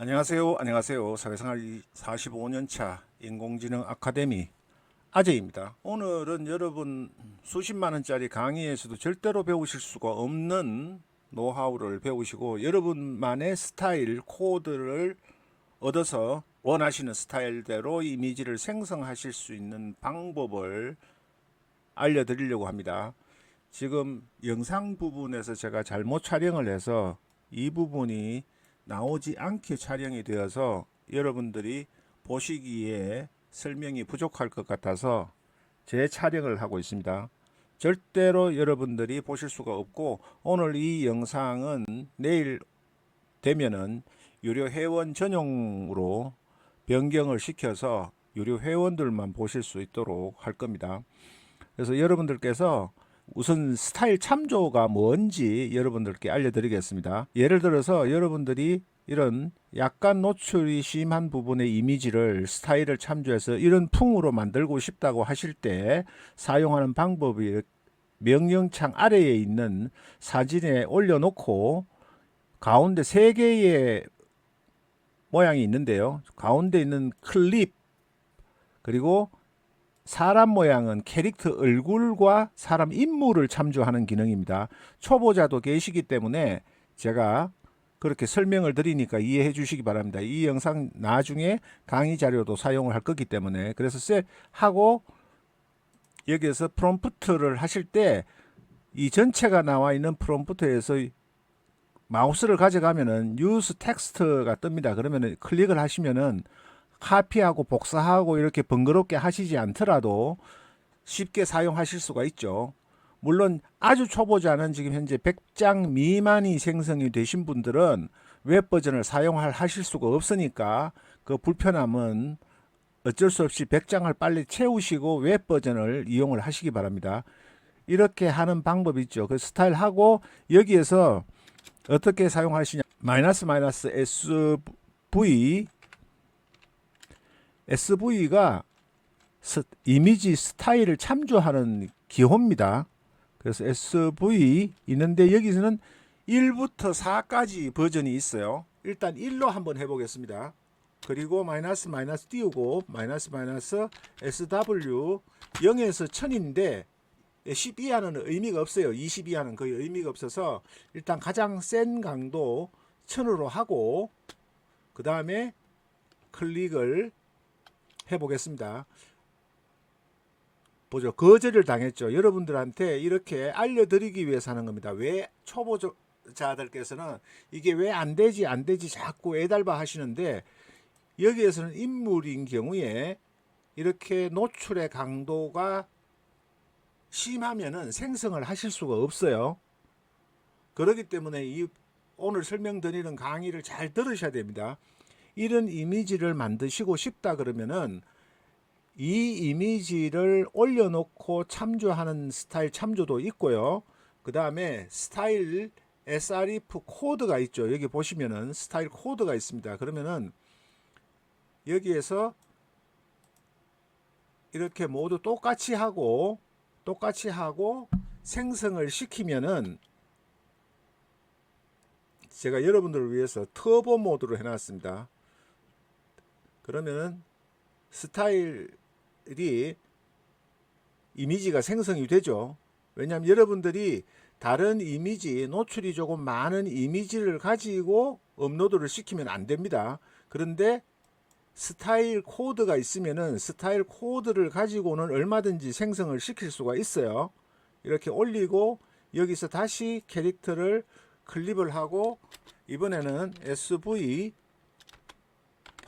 안녕하세요. 안녕하세요. 사회생활 45년 차 인공지능 아카데미 아재입니다. 오늘은 여러분 수십만 원짜리 강의에서도 절대로 배우실 수가 없는 노하우를 배우시고 여러분만의 스타일 코드를 얻어서 원하시는 스타일대로 이미지를 생성하실 수 있는 방법을 알려드리려고 합니다. 지금 영상 부분에서 제가 잘못 촬영을 해서 이 부분이 나오지 않게 촬영이 되어서 여러분들이 보시기에 설명이 부족할 것 같아서 재촬영을 하고 있습니다. 절대로 여러분들이 보실 수가 없고 오늘 이 영상은 내일 되면은 유료 회원 전용으로 변경을 시켜서 유료 회원들만 보실 수 있도록 할 겁니다. 그래서 여러분들께서 우선 스타일 참조가 뭔지 여러분들께 알려드리겠습니다. 예를 들어서 여러분들이 이런 약간 노출이 심한 부분의 이미지를 스타일을 참조해서 이런 풍으로 만들고 싶다고 하실 때 사용하는 방법이 명령창 아래에 있는 사진에 올려놓고 가운데 세 개의 모양이 있는데요. 가운데 있는 클립 그리고 사람 모양은 캐릭터 얼굴과 사람 인물을 참조하는 기능입니다. 초보자도 계시기 때문에 제가 그렇게 설명을 드리니까 이해해 주시기 바랍니다. 이 영상 나중에 강의 자료도 사용을 할 거기 때문에 그래서 세 하고 여기에서 프롬프트를 하실 때 이 전체가 나와 있는 프롬프트에서 마우스를 가져가면은 유스 텍스트가 뜹니다. 그러면은 클릭을 하시면은 카피하고 복사하고 이렇게 번거롭게 하시지 않더라도 쉽게 사용하실 수가 있죠. 물론 아주 초보자는 지금 현재 100장 미만이 생성이 되신 분들은 웹 버전을 사용할 하실 수가 없으니까 그 불편함은 어쩔 수 없이 100장을 빨리 채우시고 웹 버전을 이용을 하시기 바랍니다. 이렇게 하는 방법이 있죠. 그 스타일 하고 여기에서 어떻게 사용하시냐 마이너스 마이너스 SV SV가 스, 이미지 스타일을 참조하는 기호입니다. 그래서 SV 있는데 여기서는 1부터 4까지 버전이 있어요. 일단 1로 한번 해보겠습니다. 그리고 마이너스 마이너스 띄우고 마이너스 마이너스 SW 0에서 1000인데 10 이하는 의미가 없어요. 20 이하는 거의 의미가 없어서 일단 가장 센 강도 1000으로 하고 그 다음에 클릭을 해보겠습니다. 보죠. 거절을 당했죠. 여러분들한테 이렇게 알려드리기 위해서 하는 겁니다. 왜 초보자들께서는 이게 왜 안 되지, 안 되지 자꾸 애달바 하시는데 여기에서는 인물인 경우에 이렇게 노출의 강도가 심하면은 생성을 하실 수가 없어요. 그렇기 때문에 이 오늘 설명드리는 강의를 잘 들으셔야 됩니다. 이런 이미지를 만드시고 싶다 그러면은 이 이미지를 올려놓고 참조하는 스타일 참조도 있고요. 그 다음에 스타일 sref 코드가 있죠. 여기 보시면은 스타일 코드가 있습니다. 그러면은 여기에서 이렇게 모두 똑같이 하고 똑같이 하고 생성을 시키면은 제가 여러분들을 위해서 터보 모드로 해놨습니다. 그러면은 스타일이 이미지가 생성이 되죠. 왜냐하면 여러분들이 다른 이미지, 노출이 조금 많은 이미지를 가지고 업로드를 시키면 안 됩니다. 그런데 스타일 코드가 있으면은 스타일 코드를 가지고는 얼마든지 생성을 시킬 수가 있어요. 이렇게 올리고 여기서 다시 캐릭터를 클립을 하고 이번에는 SV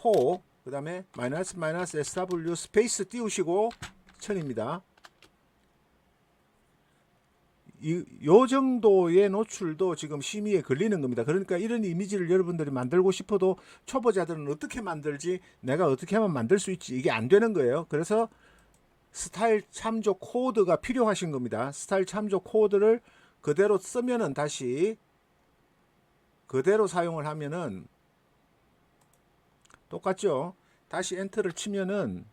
4 그 다음에 마이너스 마이너스 SW 스페이스 띄우시고 천입니다. 이, 요 정도의 노출도 지금 심의에 걸리는 겁니다. 그러니까 이런 이미지를 여러분들이 만들고 싶어도 초보자들은 어떻게 만들지 내가 어떻게 하면 만들 수 있지 이게 안 되는 거예요. 그래서 스타일 참조 코드가 필요하신 겁니다. 스타일 참조 코드를 그대로 쓰면은 다시 그대로 사용을 하면은 똑같죠. 다시 엔터를 치면은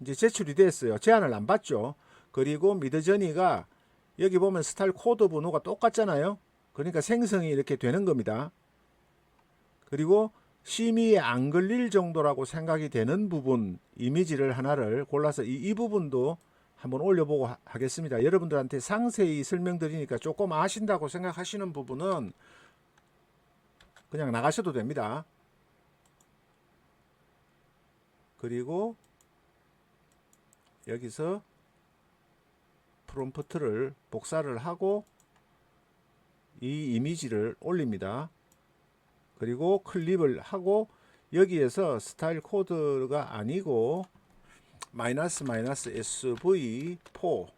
이제 제출이 됐어요. 제한을 안 받죠. 그리고 미드저니가 여기 보면 스타일 코드 번호가 똑같잖아요. 그러니까 생성이 이렇게 되는 겁니다. 그리고 심의에 안 걸릴 정도라고 생각이 되는 부분 이미지를 하나를 골라서 이, 이 부분도 한번 올려보고 하- 하겠습니다. 여러분들한테 상세히 설명드리니까 조금 아신다고 생각하시는 부분은 그냥 나가셔도 됩니다. 그리고 여기서 프롬프트를 복사를 하고 이 이미지를 올립니다. 그리고 클립을 하고 여기에서 스타일 코드가 아니고 마이너스 마이너스 SV4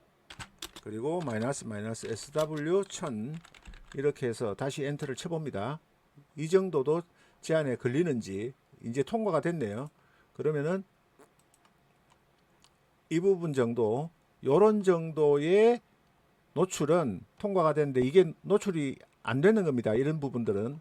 그리고 마이너스 마이너스 SW1000 이렇게 해서 다시 엔터를 쳐봅니다. 이 정도도 제한에 걸리는지 이제 통과가 됐네요. 그러면은 이 부분 정도 요런 정도의 노출은 통과가 됐는데 이게 노출이 안 되는 겁니다. 이런 부분들은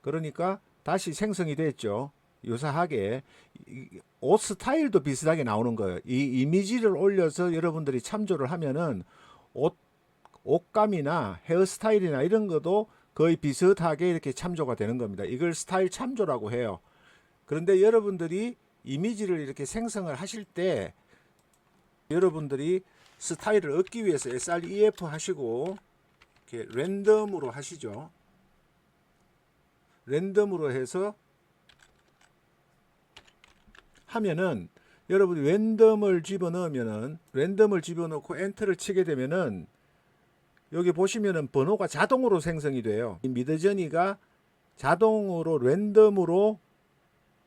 그러니까 다시 생성이 됐죠. 유사하게 이- 옷 스타일도 비슷하게 나오는 거예요. 이 이미지를 올려서 여러분들이 참조를 하면은 옷 옷감이나 헤어스타일이나 이런 것도 거의 비슷하게 이렇게 참조가 되는 겁니다. 이걸 스타일 참조라고 해요. 그런데 여러분들이 이미지를 이렇게 생성을 하실 때 여러분들이 스타일을 얻기 위해서 SREF 하시고 이렇게 랜덤으로 하시죠. 랜덤으로 해서 하면은 여러분이 랜덤을 집어넣으면은 랜덤을 집어넣고 엔터를 치게 되면은 여기 보시면은 번호가 자동으로 생성이 돼요. 이 미드저니가 자동으로 랜덤으로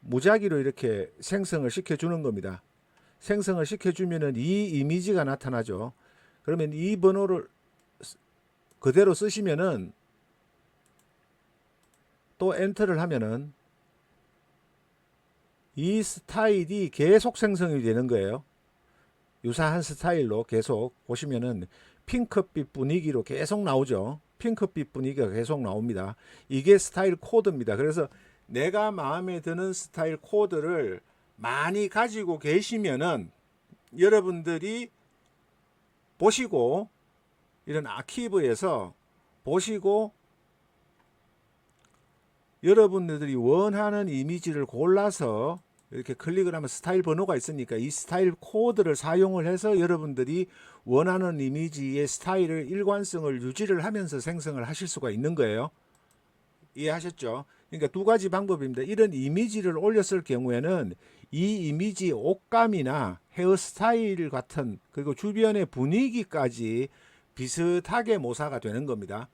무작위로 이렇게 생성을 시켜 주는 겁니다. 생성을 시켜 주면은 이 이미지가 나타나죠. 그러면 이 번호를 쓰- 그대로 쓰시면은 또 엔터를 하면은 이 스타일이 계속 생성이 되는 거예요. 유사한 스타일로 계속 보시면은 핑크빛 분위기로 계속 나오죠. 핑크빛 분위기가 계속 나옵니다. 이게 스타일 코드입니다. 그래서 내가 마음에 드는 스타일 코드를 많이 가지고 계시면은 여러분들이 보시고 이런 아키브에서 보시고 여러분들이 원하는 이미지를 골라서 이렇게 클릭을 하면 스타일 번호가 있으니까 이 스타일 코드를 사용을 해서 여러분들이 원하는 이미지의 스타일을 일관성을 유지를 하면서 생성을 하실 수가 있는 거예요. 이해하셨죠? 그러니까 두 가지 방법입니다. 이런 이미지를 올렸을 경우에는 이 이미지 옷감이나 헤어스타일 같은 그리고 주변의 분위기까지 비슷하게 모사가 되는 겁니다.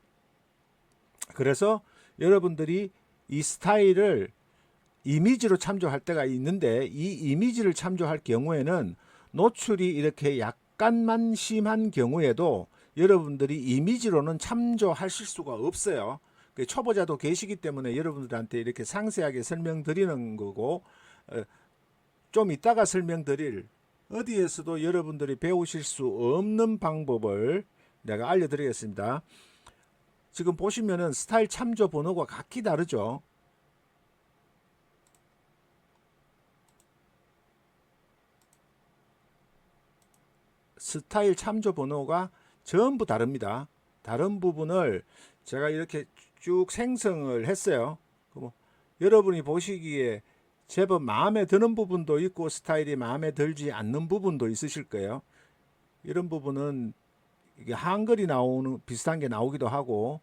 그래서 여러분들이 이 스타일을 이미지로 참조할 때가 있는데 이 이미지를 참조할 경우에는 노출이 이렇게 약간만 심한 경우에도 여러분들이 이미지로는 참조하실 수가 없어요. 그 초보자도 계시기 때문에 여러분들한테 이렇게 상세하게 설명드리는 거고 어, 좀 이따가 설명드릴 어디에서도 여러분들이 배우실 수 없는 방법을 내가 알려드리겠습니다. 지금 보시면은 스타일 참조 번호가 각기 다르죠. 스타일 참조 번호가 전부 다릅니다. 다른 부분을 제가 이렇게 쭉 생성을 했어요. 그럼 여러분이 보시기에 제법 마음에 드는 부분도 있고 스타일이 마음에 들지 않는 부분도 있으실 거예요. 이런 부분은 이게 한글이 나오는 비슷한 게 나오기도 하고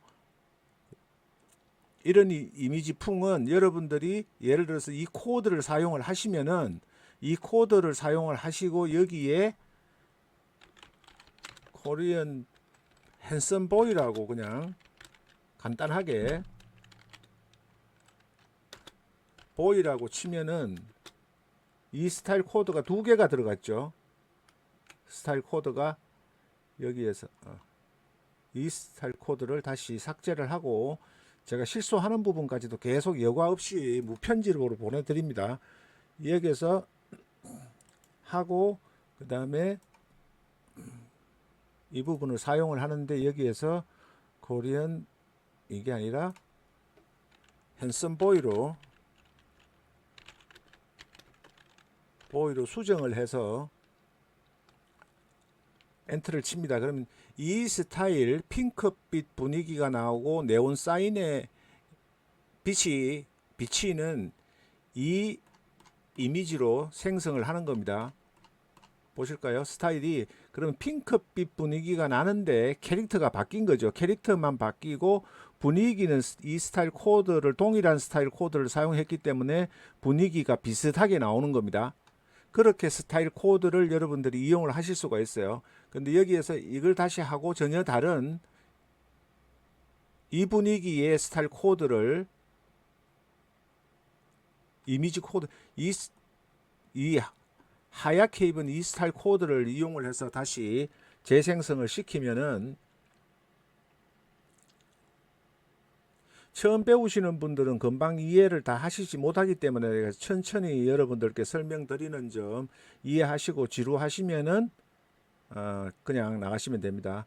이런 이- 이미지 풍은 여러분들이 예를 들어서 이 코드를 사용을 하시면은 이 코드를 사용을 하시고 여기에 코리안 핸섬 보이라고 그냥 간단하게 보이라고 치면은 이 스타일 코드가 두 개가 들어갔죠. 스타일 코드가 여기에서 어, 이 스타일 코드를 다시 삭제를 하고 제가 실수하는 부분까지도 계속 여과 없이 무편집으로 보내드립니다. 여기에서 하고 그 다음에 이 부분을 사용을 하는데 여기에서 코리안 이게 아니라 핸섬 보이로 보이로 수정을 해서 엔터를 칩니다. 그러면 이 스타일 핑크빛 분위기가 나오고 네온 사인의 빛이 비치는 이 이미지로 생성을 하는 겁니다. 보실까요? 스타일이 그러면 핑크빛 분위기가 나는데 캐릭터가 바뀐 거죠. 캐릭터만 바뀌고 분위기는 이 스타일 코드를 동일한 스타일 코드를 사용했기 때문에 분위기가 비슷하게 나오는 겁니다. 그렇게 스타일 코드를 여러분들이 이용을 하실 수가 있어요. 근데 여기에서 이걸 다시 하고 전혀 다른 이 분위기의 스타일 코드를 이미지 코드 이, 스- 이 하얗게 입은 이 스타일 코드를 이용을 해서 다시 재생성을 시키면은 처음 배우시는 분들은 금방 이해를 다 하시지 못하기 때문에 천천히 여러분들께 설명드리는 점 이해하시고 지루하시면은 어, 그냥 나가시면 됩니다.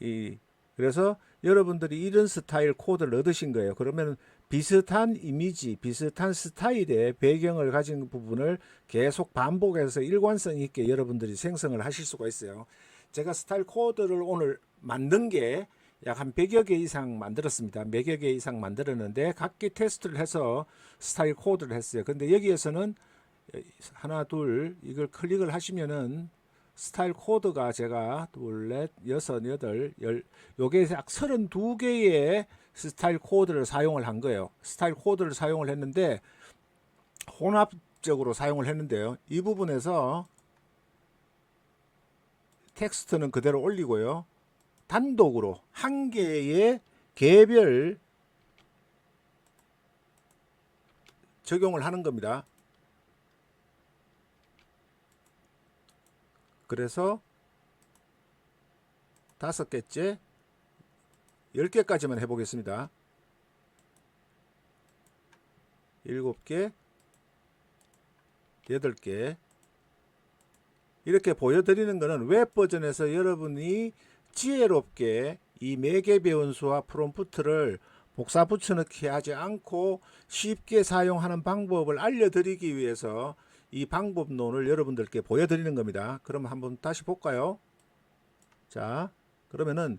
이 그래서 여러분들이 이런 스타일 코드를 얻으신 거예요. 그러면 비슷한 이미지, 비슷한 스타일의 배경을 가진 부분을 계속 반복해서 일관성 있게 여러분들이 생성을 하실 수가 있어요. 제가 스타일 코드를 오늘 만든 게 약 한 100여 개 이상 만들었습니다. 100여 개 이상 만들었는데 각기 테스트를 해서 스타일 코드를 했어요. 근데 여기에서는 하나, 둘 이걸 클릭을 하시면은 스타일 코드가 제가 둘, 넷, 여섯, 여덟, 열 요게 약 32개의 스타일 코드를 사용을 한 거예요. 스타일 코드를 사용을 했는데 혼합적으로 사용을 했는데요. 이 부분에서 텍스트는 그대로 올리고요. 단독으로 한 개의 개별 적용을 하는 겁니다. 그래서 다섯 개째 열 개까지만 해보겠습니다. 일곱 개, 여덟 개 이렇게 보여드리는 것은 웹 버전에서 여러분이 지혜롭게 이 매개 배운수와 프롬프트를 복사 붙여넣기 하지 않고 쉽게 사용하는 방법을 알려드리기 위해서 이 방법론을 여러분들께 보여드리는 겁니다. 그럼 한번 다시 볼까요? 자, 그러면은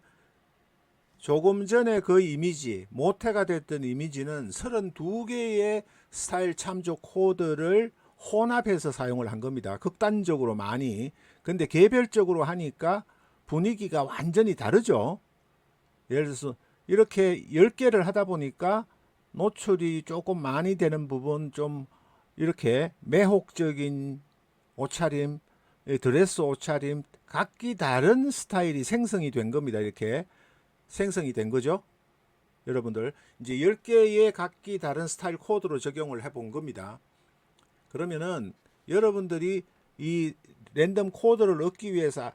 조금 전에 그 이미지, 모태가 됐던 이미지는 32개의 스타일 참조 코드를 혼합해서 사용을 한 겁니다. 극단적으로 많이. 근데 개별적으로 하니까 분위기가 완전히 다르죠. 예를 들어서 이렇게 10개를 하다 보니까 노출이 조금 많이 되는 부분 좀 이렇게 매혹적인 옷차림, 예, 드레스 옷차림 각기 다른 스타일이 생성이 된 겁니다. 이렇게 생성이 된 거죠. 여러분들 이제 10개의 각기 다른 스타일 코드로 적용을 해 본 겁니다. 그러면은 여러분들이 이 랜덤 코드를 얻기 위해서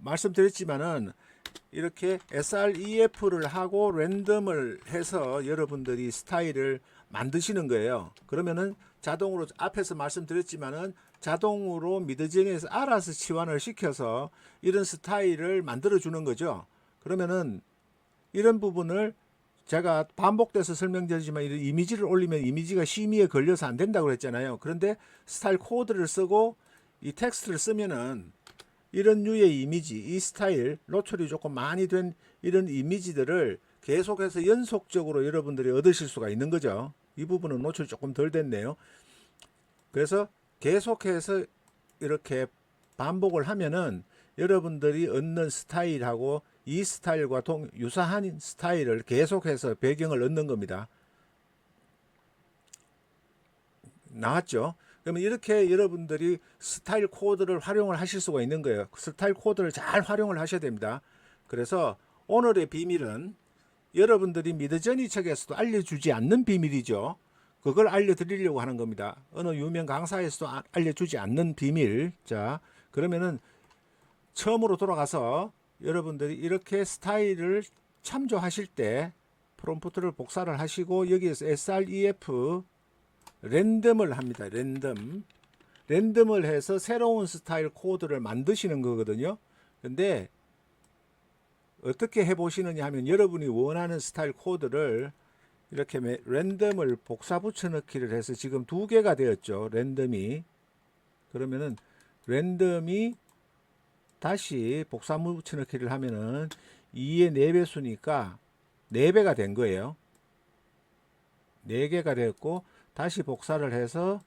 말씀드렸지만은 이렇게 SREF를 하고 랜덤을 해서 여러분들이 스타일을 만드시는 거예요. 그러면은 자동으로 앞에서 말씀드렸지만은 자동으로 미드젠에서 알아서 치환을 시켜서 이런 스타일을 만들어 주는 거죠. 그러면은 이런 부분을 제가 반복돼서 설명드리지만 이런 이미지를 올리면 이미지가 심의에 걸려서 안 된다고 그랬잖아요. 그런데 스타일 코드를 쓰고 이 텍스트를 쓰면은 이런 류의 이미지, 이 스타일, 노출이 조금 많이 된 이런 이미지들을 계속해서 연속적으로 여러분들이 얻으실 수가 있는 거죠. 이 부분은 노출이 조금 덜 됐네요. 그래서 계속해서 이렇게 반복을 하면은 여러분들이 얻는 스타일하고 이 스타일과 동, 유사한 스타일을 계속해서 배경을 얻는 겁니다. 나왔죠? 그러면 이렇게 여러분들이 스타일 코드를 활용을 하실 수가 있는 거예요. 스타일 코드를 잘 활용을 하셔야 됩니다. 그래서 오늘의 비밀은 여러분들이 미드저니 책에서도 알려주지 않는 비밀이죠. 그걸 알려드리려고 하는 겁니다. 어느 유명 강사에서도 아- 알려주지 않는 비밀. 자, 그러면은 처음으로 돌아가서 여러분들이 이렇게 스타일을 참조하실 때 프롬프트를 복사를 하시고 여기에서 SREF 랜덤을 합니다. 랜덤. 랜덤을 해서 새로운 스타일 코드를 만드시는 거거든요. 근데 어떻게 해 보시느냐 하면 여러분이 원하는 스타일 코드를 이렇게 매- 랜덤을 복사 붙여 넣기를 해서 지금 두 개가 되었죠. 랜덤이. 그러면은 랜덤이 다시 복사 붙여 넣기를 하면은 2의 4배수니까 4배가 된 거예요. 4개가 되었고 다시 복사를 해서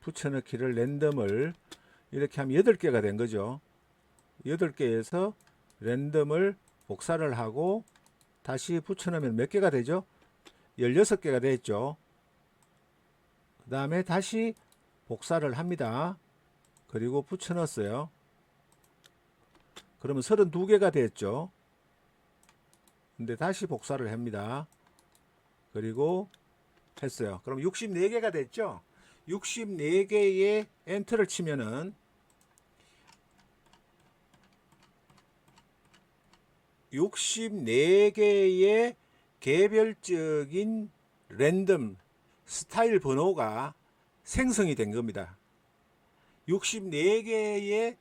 붙여넣기를 랜덤을 이렇게 하면 8개가 된 거죠. 8개에서 랜덤을 복사를 하고 다시 붙여넣으면 몇 개가 되죠? 16개가 됐죠. 그 다음에 다시 복사를 합니다. 그리고 붙여넣었어요. 그러면 32개가 됐죠. 근데 다시 복사를 합니다. 그리고 했어요. 그럼 64개가 됐죠. 64개의 엔터를 치면은 64개의 개별적인 랜덤 스타일 번호가 생성이 된 겁니다. 64개의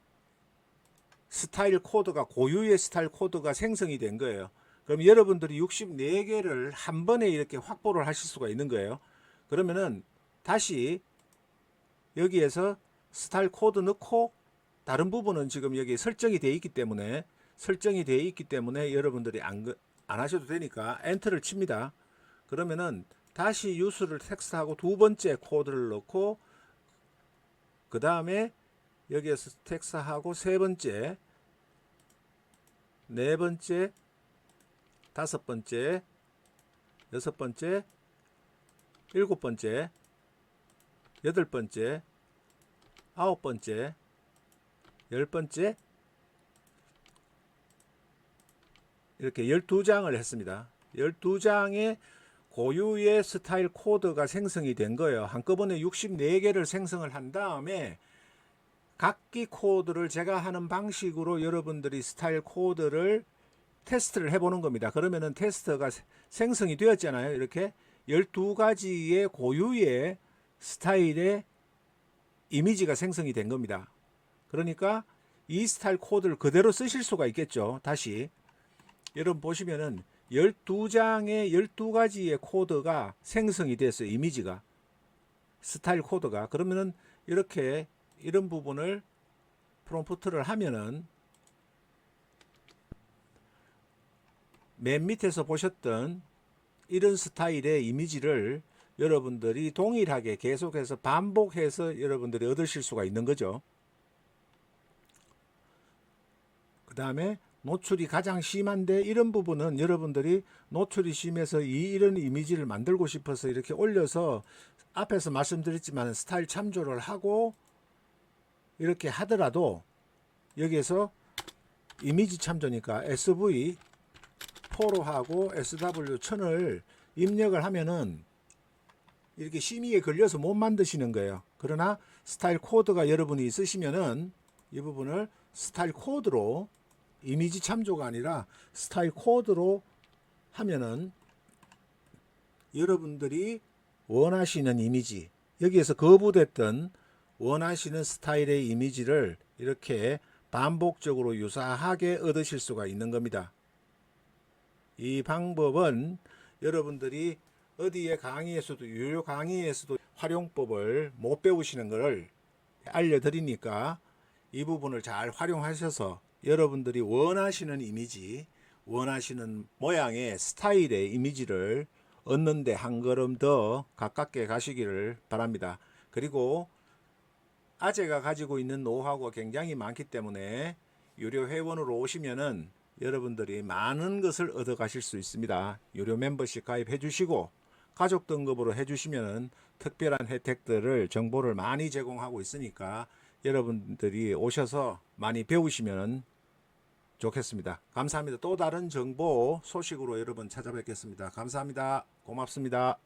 스타일 코드가 고유의 스타일 코드가 생성이 된 거예요. 그럼 여러분들이 64개를 한 번에 이렇게 확보를 하실 수가 있는 거예요. 그러면은 다시 여기에서 스타일 코드 넣고 다른 부분은 지금 여기 설정이 되어 있기 때문에 설정이 되어 있기 때문에 여러분들이 안, 그- 안 하셔도 되니까 엔터를 칩니다. 그러면은 다시 유수를 텍스트하고 두 번째 코드를 넣고 그 다음에 여기에서 텍스트하고 세 번째 네 번째 다섯 번째 여섯 번째 일곱 번째 여덟 번째 아홉 번째 열 번째 이렇게 12장을 했습니다. 12장의 고유의 스타일 코드가 생성이 된 거예요. 한꺼번에 64개를 생성을 한 다음에 각기 코드를 제가 하는 방식으로 여러분들이 스타일 코드를 테스트를 해보는 겁니다. 그러면은 테스트가 세- 생성이 되었잖아요. 이렇게 12가지의 고유의 스타일의 이미지가 생성이 된 겁니다. 그러니까 이 스타일 코드를 그대로 쓰실 수가 있겠죠. 다시. 여러분 보시면은 12장의 12가지의 코드가 생성이 됐어요. 이미지가. 스타일 코드가. 그러면은 이렇게 이런 부분을 프롬프트를 하면은 맨 밑에서 보셨던 이런 스타일의 이미지를 여러분들이 동일하게 계속해서 반복해서 여러분들이 얻으실 수가 있는 거죠. 그 다음에 노출이 가장 심한데 이런 부분은 여러분들이 노출이 심해서 이 이런 이미지를 만들고 싶어서 이렇게 올려서 앞에서 말씀드렸지만 스타일 참조를 하고 이렇게 하더라도 여기에서 이미지 참조니까 SV 4로 하고 SW 1000을 입력을 하면은 이렇게 심의에 걸려서 못 만드시는 거예요. 그러나 스타일 코드가 여러분이 있으시면은 이 부분을 스타일 코드로 이미지 참조가 아니라 스타일 코드로 하면은 여러분들이 원하시는 이미지 여기에서 거부됐던 원하시는 스타일의 이미지를 이렇게 반복적으로 유사하게 얻으실 수가 있는 겁니다. 이 방법은 여러분들이 어디에 강의에서도 유료 강의에서도 활용법을 못 배우시는 것을 알려드리니까 이 부분을 잘 활용하셔서 여러분들이 원하시는 이미지, 원하시는 모양의 스타일의 이미지를 얻는데 한 걸음 더 가깝게 가시기를 바랍니다. 그리고 아재가 가지고 있는 노하우가 굉장히 많기 때문에 유료 회원으로 오시면은 여러분들이 많은 것을 얻어 가실 수 있습니다. 유료 멤버십 가입해 주시고 가족 등급으로 해 주시면은 특별한 혜택들을 정보를 많이 제공하고 있으니까 여러분들이 오셔서 많이 배우시면 좋겠습니다. 감사합니다. 또 다른 정보 소식으로 여러분 찾아뵙겠습니다. 감사합니다. 고맙습니다.